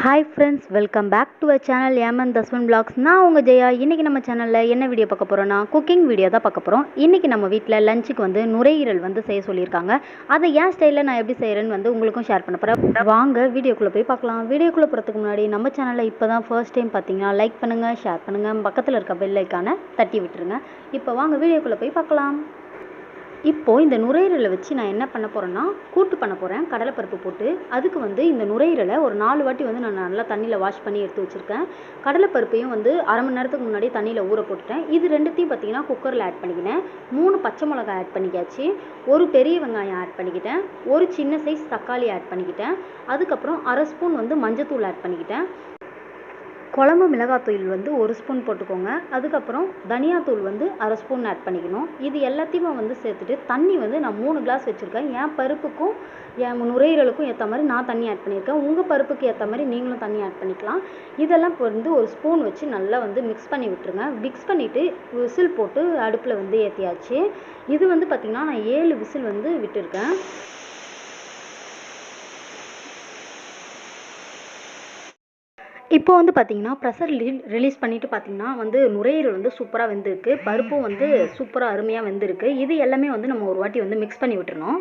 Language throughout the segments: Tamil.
Hi friends welcome back to a channel Yemen தஸ்வன் பிளாக்ஸ் நான் உங்கள் ஜெயா. இன்றைக்கி நம்ம சேனலில் என்ன வீடியோ பார்க்க போகிறோன்னா குக்கிங் வீடியோ தான் பார்க்க போகிறோம் இன்றைக்கி நம்ம வீட்டில் லஞ்சுக்கு வந்து நுரையீரல் வந்து செய்ய சொல்லியிருக்காங்க. அதை ஏன் ஸ்டைலில் நான் எப்படி செய்கிறேன்னு வந்து உங்களுக்கும் ஷேர் பண்ண போகிறேன் வாங்க வீடியோக்குள்ளே போய் பார்க்கலாம். வீடியோக்குள்ளே போகிறதுக்கு முன்னாடி நம்ம சேனலில் இப்போ தான் ஃபர்ஸ்ட் டைம் பார்த்தீங்கன்னா லைக் பண்ணுங்கள் ஷேர் பண்ணுங்கள் பக்கத்தில் இருக்க பெல்லைக்கான தட்டி விட்டுருங்க. இப்போ வாங்க வீடியோக்குள்ளே போய் பார்க்கலாம். இப்போது இந்த நுரையீரலை வச்சு நான் என்ன பண்ண போகிறேன்னா கூட்டு பண்ண போகிறேன் கடலைப்பருப்பு போட்டு அதுக்கு வந்து இந்த நுரையீரலை ஒரு நாலு வாட்டி வந்து நான் நல்லா தண்ணியில் வாஷ் பண்ணி எடுத்து வச்சுருக்கேன். கடலைப்பருப்பையும் வந்து அரை மணி நேரத்துக்கு முன்னாடி தண்ணியில் ஊற போட்டுட்டேன். இது ரெண்டுத்தையும் பார்த்தீங்கன்னா குக்கரில் ஆட் பண்ணிக்கினேன். மூணு பச்சை மிளகாய் ஆட் பண்ணிக்காச்சு ஒரு பெரிய வெங்காயம் ஆட் பண்ணிக்கிட்டேன். ஒரு சின்ன சைஸ் தக்காளி ஆட் பண்ணிக்கிட்டேன். அதுக்கப்புறம் அரை ஸ்பூன் வந்து மஞ்சத்தூள் ஆட் பண்ணிக்கிட்டேன். குழம்பு மிளகாத்தூள் வந்து ஒரு ஸ்பூன் போட்டுக்கோங்க. அதுக்கப்புறம் தனியாத்தூள் வந்து அரை ஸ்பூன் ஆட் பண்ணிக்கணும். இது எல்லாத்தையுமே வந்து சேர்த்துட்டு தண்ணி வந்து நான் மூணு கிளாஸ் வச்சுருக்கேன். என் பருப்புக்கும் என் நுரையீரலுக்கும் ஏற்ற மாதிரி நான் தண்ணி ஆட் பண்ணியிருக்கேன். உங்கள் பருப்புக்கு ஏற்ற மாதிரி நீங்களும் தண்ணி ஆட் பண்ணிக்கலாம். இதெல்லாம் இப்போ வந்து ஒரு ஸ்பூன் வச்சு நல்லா வந்து மிக்ஸ் பண்ணி விட்டுருங்க. மிக்ஸ் பண்ணிவிட்டு விசில் போட்டு அடுப்பில் வந்து ஏற்றியாச்சு இது வந்து பார்த்திங்கன்னா நான் ஏழு விசில் வந்து விட்டுருக்கேன். இப்போ வந்து பார்த்தீங்கன்னா ப்ரெஷர் ரிலீஸ் பண்ணிவிட்டு பார்த்தீங்கன்னா வந்து நுரையீரல் வந்து சூப்பராக வெந்திருக்கு. பருப்பும் வந்து சூப்பராக அருமையாக வெந்திருக்கு. இது எல்லாமே வந்து நம்ம ஒரு வாட்டி வந்து மிக்ஸ் பண்ணி விட்டுருணும்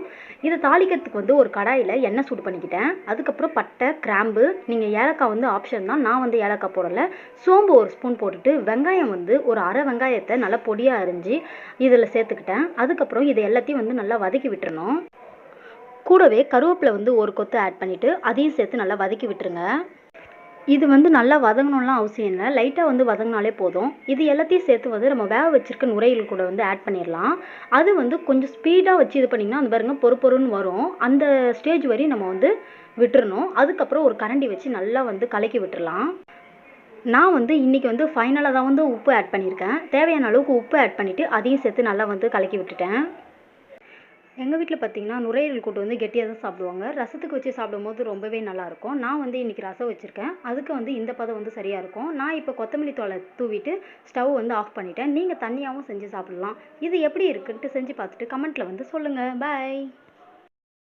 இதை தாளிக்கிறதுக்கு வந்து ஒரு கடாயில் எண்ணெய் சூடு பண்ணிக்கிட்டேன். அதுக்கப்புறம் பட்டை கிராம்பு நீங்கள் ஏலக்காய் வந்து ஆப்ஷன் தான். நான் வந்து ஏலக்காய் போடலை. சோம்பு ஒரு ஸ்பூன் போட்டுட்டு வெங்காயம் வந்து ஒரு அரை வெங்காயத்தை நல்லா பொடியாக அரிஞ்சு இதில் சேர்த்துக்கிட்டேன். அதுக்கப்புறம் இதை எல்லாத்தையும் வந்து நல்லா வதக்கி விட்டுறணும். கூடவே கருவேப்பிலை வந்து ஒரு கொத்து ஆட் பண்ணிவிட்டு அதையும் சேர்த்து நல்லா வதக்கி விட்டுருங்க. இது வந்து நல்லா வதங்கணும்லாம் அவசியம் இல்லை. லைட்டாக வந்து வதங்கினாலே போதும். இது எல்லாத்தையும் சேர்த்து வந்து நம்ம வேக வச்சிருக்க நுரையீரல் கூட வந்து ஆட் பண்ணிடலாம். அது வந்து கொஞ்சம் ஸ்பீடாக வச்சு இது பண்ணிங்கன்னா அந்த பாருங்க பொறு பொறுன்னு வரும். அந்த ஸ்டேஜ் வரையும் நம்ம வந்து விட்டுறணும். அதுக்கப்புறம் ஒரு கரண்டி வச்சு நல்லா வந்து கலக்கி விட்டுறலாம். நான் வந்து இன்றைக்கி வந்து ஃபைனலாக தான் வந்து உப்பு ஆட் பண்ணியிருக்கேன். தேவையான அளவுக்கு உப்பு ஆட் பண்ணிவிட்டு அதையும் சேர்த்து நல்லா வந்து கலக்கி விட்டுட்டேன். எங்கள் வீட்டில் பார்த்தீங்கன்னா நுரையீரல் கூட்டு வந்து கெட்டியாக தான் சாப்பிடுவாங்க. ரசத்துக்கு வச்சு சாப்பிடும்போது ரொம்பவே நல்லாயிருக்கும் நான் வந்து இன்றைக்கி ரசம் வச்சுருக்கேன். அதுக்கு வந்து இந்த பதம் வந்து சரியாக இருக்கும். நான் இப்போ கொத்தமல்லி தோலை தூவிட்டு ஸ்டவ் வந்து ஆஃப் பண்ணிட்டேன். நீங்கள் தண்ணியாகவும் செஞ்சு சாப்பிட்லாம். இது எப்படி இருக்குன்ட்டு செஞ்சு பார்த்துட்டு கமெண்ட்டில் வந்து சொல்லுங்கள் பாய்.